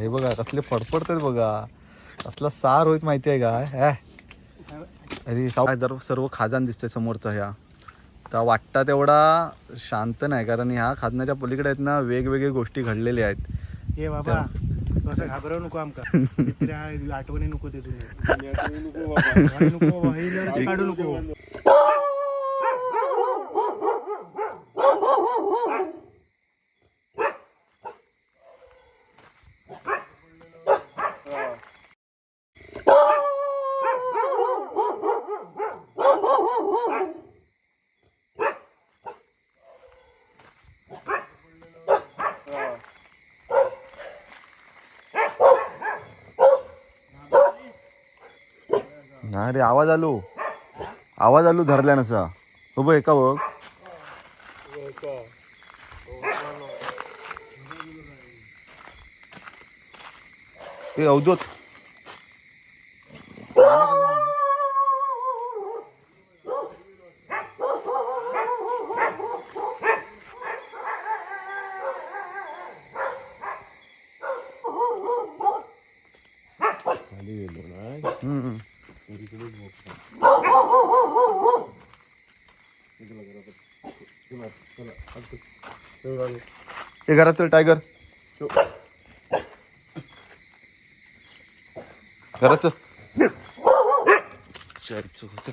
हे बघा कसले फडफडतात बघा. कसला सार होईत माहिती आहे का? ह्या अरे जर सर्व खाजान दिसतंय समोरचा ह्या. तर वाटता तेवढा शांत नाही कारण ह्या खाजनाच्या पलीकडे आहेत ना वेगवेगळ्या गोष्टी घडलेल्या आहेत. हे बाबा असं घाबरव नको आमका. आठवणी नको ते तुम्ही. नको बाबा, हे लढत काढू नको. नाही रे आवाज आलो. आवाज आलो धरल्या नसा हो बघ एका बघ. ए अवधूत. हम्म. ते घरात टायगर घरात चल चल, चल, चल.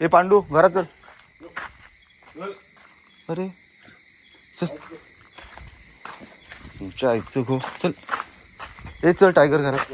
ए पांडू घरात चल. अरे चल. तुमच्या आईचं गो चल. ए चल टायगर घरात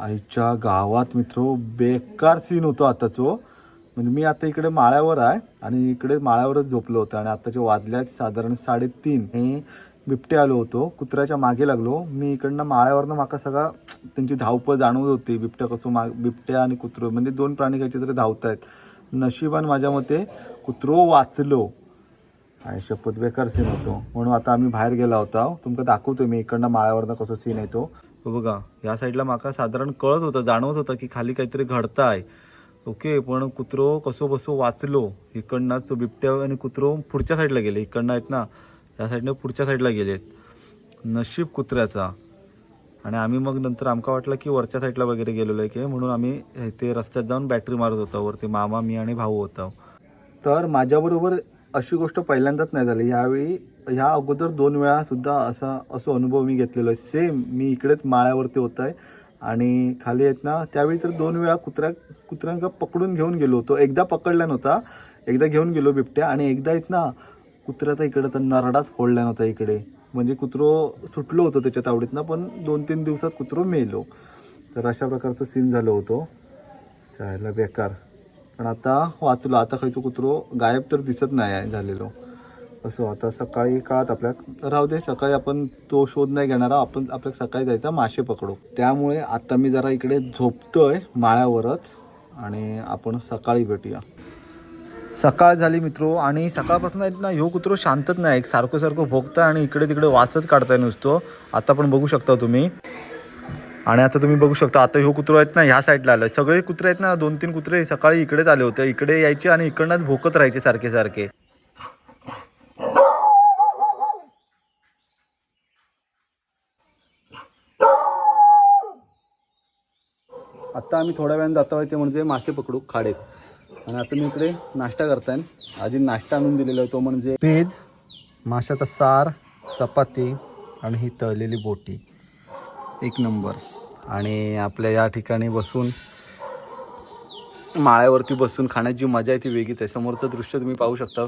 आईच्या गावात मित्र बेकार सीन होतो आताचो. म्हणजे मी आता इकडे माळ्यावर आहे आणि इकडे माळ्यावरच झोपलो होतो आणि आताचे वाजल्यात साधारण साडेतीन हे बिबटे आलो होतो. कुत्र्याच्या मागे लागलो. मी इकडनं माळ्यावरनं माका सगळा त्यांची धावपळ जाणवत होती. बिबट्या कसं मा बिबट्या आणि कुत्रो म्हणजे दोन प्राणी काहीतरी तरी धावतायत. नशिबान माझ्या मते कुत्रो वाचलो. आणि शपथ बेकार सीन होतो. म्हणून आता आम्ही बाहेर गेला होता. तुमका दाखवतो मी इकडनं माळ्यावरनं कसं सीन येतो बघा या साईडला माका साधारण कळत होतं जाणवत होतं की खाली काहीतरी घडताय. ओके पण कुत्रो कसो बसो वाचलो. इकडनाच तो बिबट्या आणि कुत्रो पुढच्या साईडला गेले. इकडनं आहेत ना या साईडनं पुढच्या साईडला गेलेत. नशीब कुत्र्याचा. आणि आम्ही मग नंतर आमका वाटलं की वरच्या साईडला वगैरे गेलेलो आहे की म्हणून आम्ही ते रस्त्यात जाऊन बॅटरी मारत होतो. वरती मामा मी आणि भाऊ होतो. तर माझ्याबरोबर अशी गोष्ट पहिल्यांदाच नाही झाली. यावेळी ह्या अगोदर दोन वेळा सुद्धा असा असो अनुभव मी घेतलेलो आहे. सेम मी इकडेच माळ्यावरती होत आहे आणि खाली आहेत ना त्यावेळी तर दोन वेळा कुत्र्या कुत्र्यांका पकडून घेऊन गेलो होतो. एकदा पकडला नव्हता एकदा घेऊन गेलो बिबट्या. आणि एकदा आहेत ना कुत्र्याचा इकडे तर नरडाच फोडला नव्हता इकडे. म्हणजे कुत्रो सुटलो होतो त्याच्या तावडीतनं पण दोन तीन दिवसात कुत्रो मेलो. तर अशा प्रकारचं सीन झालं होतं. त्याला बेकार. पण आता वाचलो. आता खायचो कुत्रो गायब तर दिसत नाही आहे झालेलो. असं आता सकाळी काळात आपल्या राहू दे सकाळी आपण तो शोध नाही घेणार आपण आपल्या सकाळी जायचा मासे पकडू. त्यामुळे आता मी जरा इकडे झोपतोय माळ्यावरच आणि आपण सकाळी भेटूया. सकाळ झाली मित्रो आणि सकाळपासून ना ह्यो कुत्रो शांतच नाही. एक सारखं सारखं भोगताय आणि इकडे तिकडे वाचत काढताय नुसतो. आता पण बघू शकता तुम्ही. आणि आता तुम्ही बघू शकता आता ह्यो कुत्रो आहेत ना ह्या साईडला आलं. सगळे कुत्रे आहेत ना दोन तीन कुत्रे सकाळी इकडेच आले होते. इकडे यायचे आणि इकडनंच भोकत राहायचे सारखे सारखे आत्ता आम्ही थोड्या वेळानं जातो आहे ते म्हणजे मासे पकडू खाडेत आणि आता मी इकडे नाश्ता करताय. आधी नाश्ता आणून दिलेला आहे तो म्हणजे पेज माशाचा सार चपाती आणि ही तळलेली बोटी. एक नंबर. आणि आपल्या या ठिकाणी बसून माळ्यावरती बसून खाण्याची मजा आहे ती वेगळीच आहे. समोरचं दृश्य तुम्ही पाहू शकता.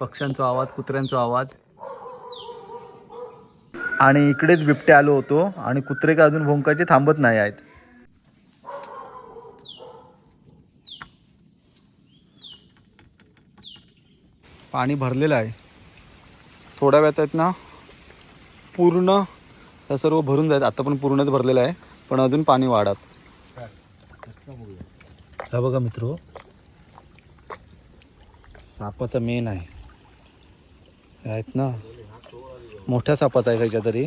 पक्ष्यांचा आवाज कुत्र्यांचा आवाज. आणि इकडेच बिबटे आलो होतो आणि कुत्रे का अजून भोंकाचे थांबत नाही आहेत. पाणी भरलेलं आहे. थोड्या वेळात आहेत ना पूर्ण हे सर्व भरून जायचं. आता पण पूर्णच भरलेलं आहे पण अजून पाणी वाढत. हा बघा मित्र. सापाचा मेन आहे. हे आहेत ना? मोठ्या सापाचा आहे काहीच्या तरी.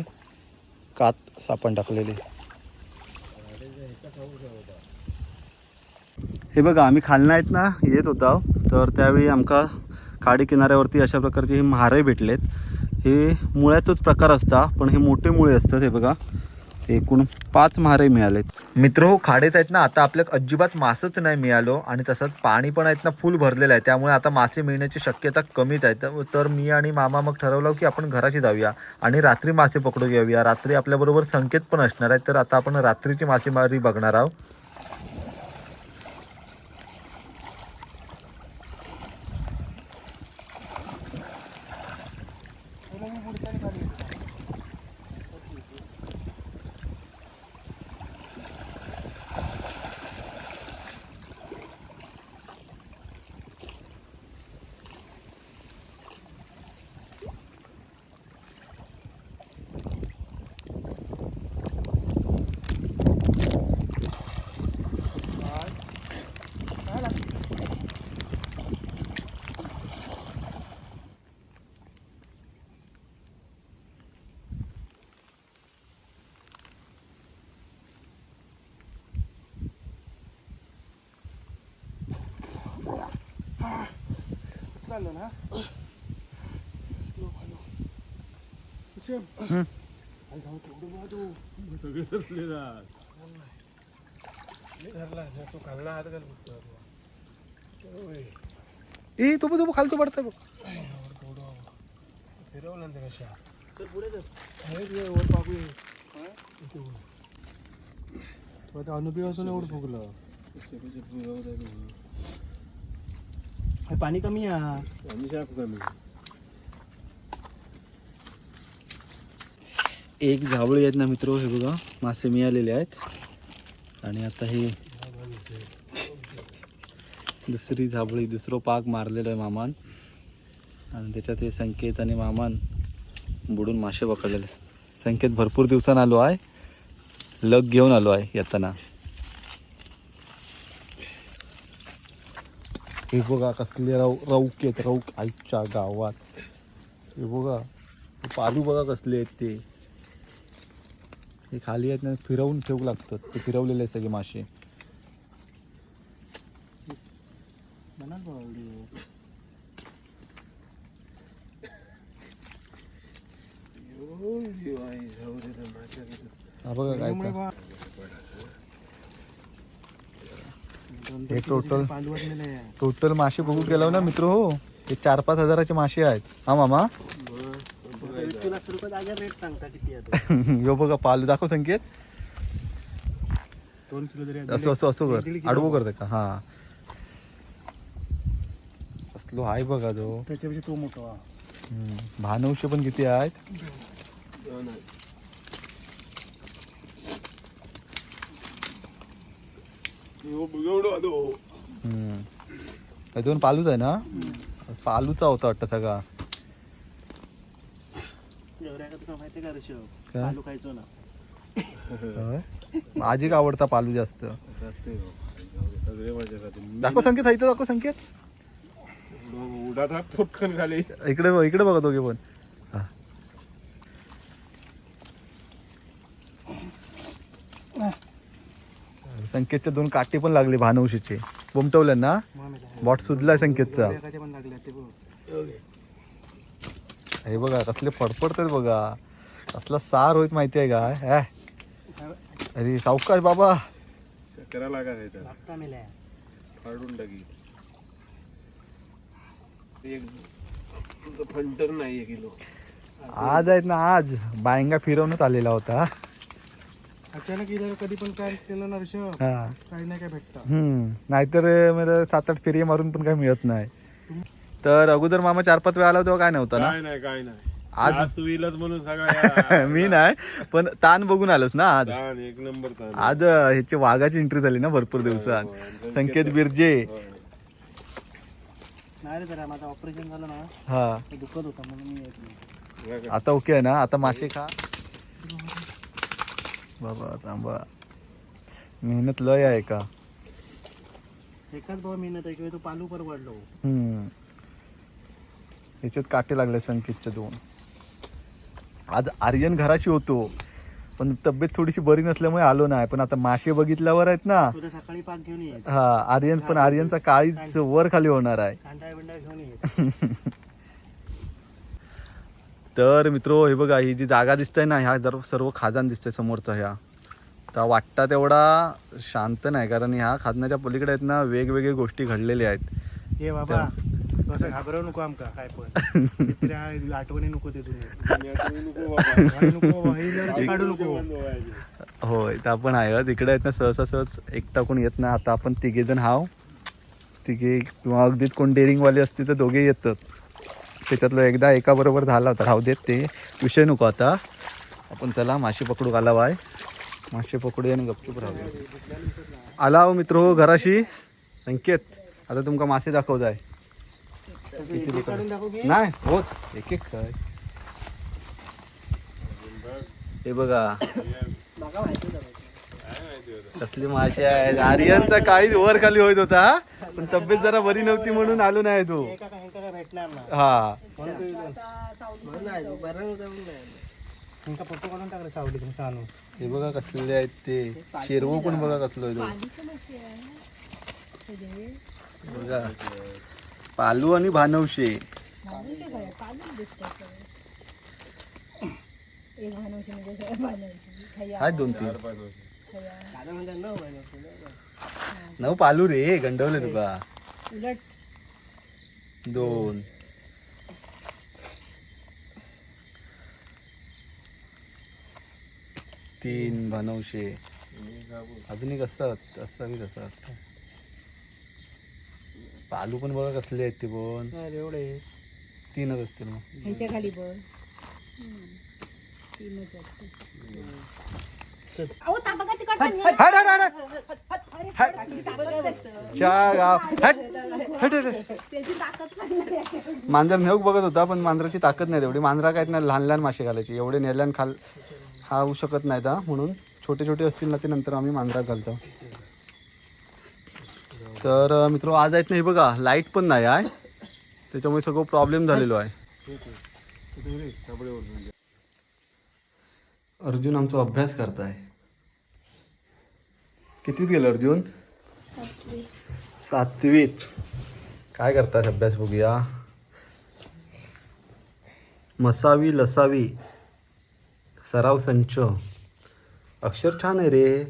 कात सापण टाकलेली. हे बघा आम्ही खालना आहेत ना येत होता. तर त्यावेळी आमका खाडी किनाऱ्यावरती अशा प्रकारचे हे महारे भेटलेत. हे मुळ्याचाच प्रकार असता पण हे मोठे मुळे असतात हे बघा. एकूण पाच म्हारे मिळालेत. मित्र हो खाडेत आहेत ना आता आपल्याला अजिबात मासच नाही मिळालो आणि तसंच पाणी पण आहेत ना फुल भरलेलं आहे. त्यामुळे आता मासे मिळण्याची शक्यता कमीच आहे. तर- तर मी आणि मामा मग ठरवलं की आपण घराशी जाऊया आणि रात्री मासे पकडू घेऊया रात्री आपल्याबरोबर संकेत पण असणार आहे तर आता आपण रात्रीची मासेमारी बघणार आहोत. चाललो ना? ए तो तो खालतो पडतं बघ. फिरवलं ना कशा. तर पुढे वर पाकू तो आता अनुभव असून एवढं फुगलं. पाणी कमी आहे. कमी एक झावळी आहेत ना मित्र हे बघा मासे मिळालेले आहेत. आणि आता हे दुसरी झाबळी दुसरं पाक मारलेलं आहे मामान. आणि त्याच्यात हे संकेत आणि मामान बुडून मासे पकडलेले. संकेत भरपूर दिवसानं आलो आहे. लग घेऊन आलो आहे येताना. हे बघा कसले राऊ राऊक आहेत राऊक आईच्या गावात. हे बघा. पालू बघा कसले आहेत ते. हे खाली आहेत ना फिरवून ठेवू लागतात. ते फिरवलेले आहेत सगळे मासे. हा बघा काय हे आहे. टोटल मासे बघू गेलो ना मित्र हो. हे चार पाच हजाराचे मासे आहेत. हा मामा? यो बघा पालू दाखव संकेत. दोन किलो जरी असं असं असं कर. आडवं करते का हा. असलो आहे बघा जो त्याच्यापेक्षा तो मोठा. हा. भानवशे पण किती आहेत हम्म. हे दोन पालूच आहे ना? पालूचा होता वाटतं सगळा? माझी का आवडता पालू जास्त. दाखव संकेत इथं दाखव संकेत. फुटकन खाली. इकडे इकडे बघा दोघे पण. संकेतचे दोन काटे पण लागले भानवशीचे बोमटवल्या ना? बॉट सुधलाय संकेतचा. पण लागले ते बघ हे बघा कसले फडफडतात बघा. कसला सार होईत माहिती आहे का. अरे सावकाश बाबा. आज आहेत ना आज. बायंगा फिरवण्यात आलेला होता. अचानक इथं कधी पण काय केलं ना ऋषभ हा. काही नाही काय भेटतं. हम्म. नाहीतर मला सात आठ फेरी मारून पण काही मिळत नाही. तर अगोदर मामा चार पाच वेळा आला तेव्हा काय नव्हतं ना? काय नाही काय नाही. आज- आज तू इलच म्हणून सगळा मी नाही पण ताण बघून आलोच ना आज? एक नंबर. आज अं, ह्याची वाघाची एंट्री झाली ना भरपूर दिवसात. संकेत बिरजे. होय. नाही रे जरा माझं ऑपरेशन झालं ना. हा. ते दुखत होता म्हणून मी येत नाही. बघा. आता ओके आहे ना? आता मासे खा. बाबा थांबा. मेहनत लय आहे का? एकाच भाऊ मेहनत आहे किंवा तो पालू परवडलो. हम्म. याच्यात काटे लागले संकेतचे दोन. आज आर्यन घराशी होतो पण तब्येत थोडीशी बरी नसल्यामुळे आलो नाही. पण आता मासे बघितल्यावर आहेत ना सकाळी पाक घेऊन ये. हा आर्यन पण आर्यनचा काळीच वर खाली होणार आहे. कांदा बिंडा घेऊन ये. तर मित्रो हे बघा ही जी जागा दिसते ना ह्या जर सर्व खाजान दिसतंय समोरचा ह्या. तर वाटता तेवढा शांत नाही कारण ह्या खाजनाच्या पलीकडे आहेत ना वेगवेगळे गोष्टी घडलेल्या आहेत. ये बाबा कसं घाबरवू नको आमका काय पण. आहे, आठवणी नको ते तुम्ही नको बाबा. हे इल्यावरचे काढू नको. होय त्या पण आहे तिकडे आहेत ना सहसा सहज एकटा कोण येत नाही. आता आपण तिघे जण हाव तिघे किंवा अगदीच कोण डेअरिंगवाले असते तर दोघे येतात. त्याच्यातलं एकदा एका बरोबर झाला होता. राहू देत ते. विषय नको आता. आपण चला मासे पकडू आला बाय. मासे पकडू आणि गपचूप राहू आला हो मित्र हो घराशी. संकेत. आता तुमका मासे दाखवत आहे काढून दाखव की. नाही होत एक एक काय हे बघा. कसली मासे आहेत आर्यनचा काळीच वर खाली होत होता पण तब्येत जरा बरी नव्हती म्हणून आलो नाही तो. भेटणार ना हा. म्हणून तू इथं- फोटो काढून टाकले सावली तुम्ही सांगू हे बघा कसले आहेत ते. शेरवो पण बघा कसलो आहे तो. बघा. पालू आणि भानवशे. आहेत दोन तीन. नऊ पालू रे गंडवले तुका. दोन. तीन भानवशे अजून एक असतात असावी तसं पालू पण बघा कसले आहेत ते पण. एवढे. तीनच असतील मग. ह्याच्या खाली बघ. तीनच वाटतं. अहो, तांबा का तिखट पण नाही. हट, हट, हट, हट. च्या गाव. हट, हट, हट, हट. त्याची ताकद पण नाही. मांजर नेऊक बघत होता पण मांजराची ताकद नाही तेवढी. मांजरा काय नाही लहान लहान मासे घालायचे. एवढे नेल्यान खाल खाऊ शकत नाहीत हा. म्हणून छोटे छोटे असतील ना ते नंतर आम्ही मांजरा घालतो. तर मित्र आज आहेत नाही बघा लाइट पण नाही आहे. त्याच्यामुळे सगळं प्रॉब्लेम झालेलो आहे. अर्जुन आमचा अभ्यास करताय. कितीत गेलं अर्जुन? सातवीत. काय करतात अभ्यास बघूया. मसावी लसावी. सराव संच. अक्षर छान आहे रे.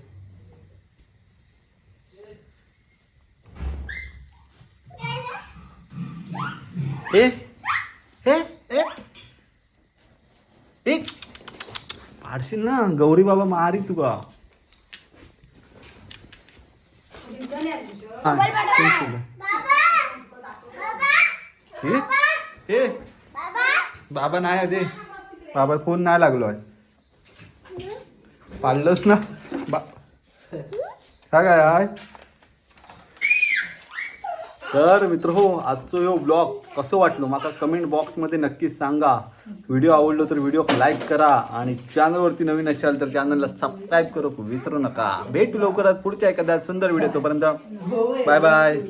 ए ए पाडशील ना गौरी बाबा मारी तुका. हा, तेच बाबा. नाही आहे दे बाबा फोन नाही लागलो आहे. पाडलंच ना. बा काय काय आहे? तर मित्र हो आजचो ह्यो ब्लॉग कसं वाटलो? माका कमेंट बॉक्समध्ये नक्कीच सांगा. व्हिडिओ आवडलो तर व्हिडिओ लाईक करा आणि चॅनलवरती नवीन असाल तर चॅनलला सबस्क्राईब करू. विसरू नका. भेटू लवकरात पुढच्या एखाद्या सुंदर व्हिडिओ तोपर्यंत. Bye bye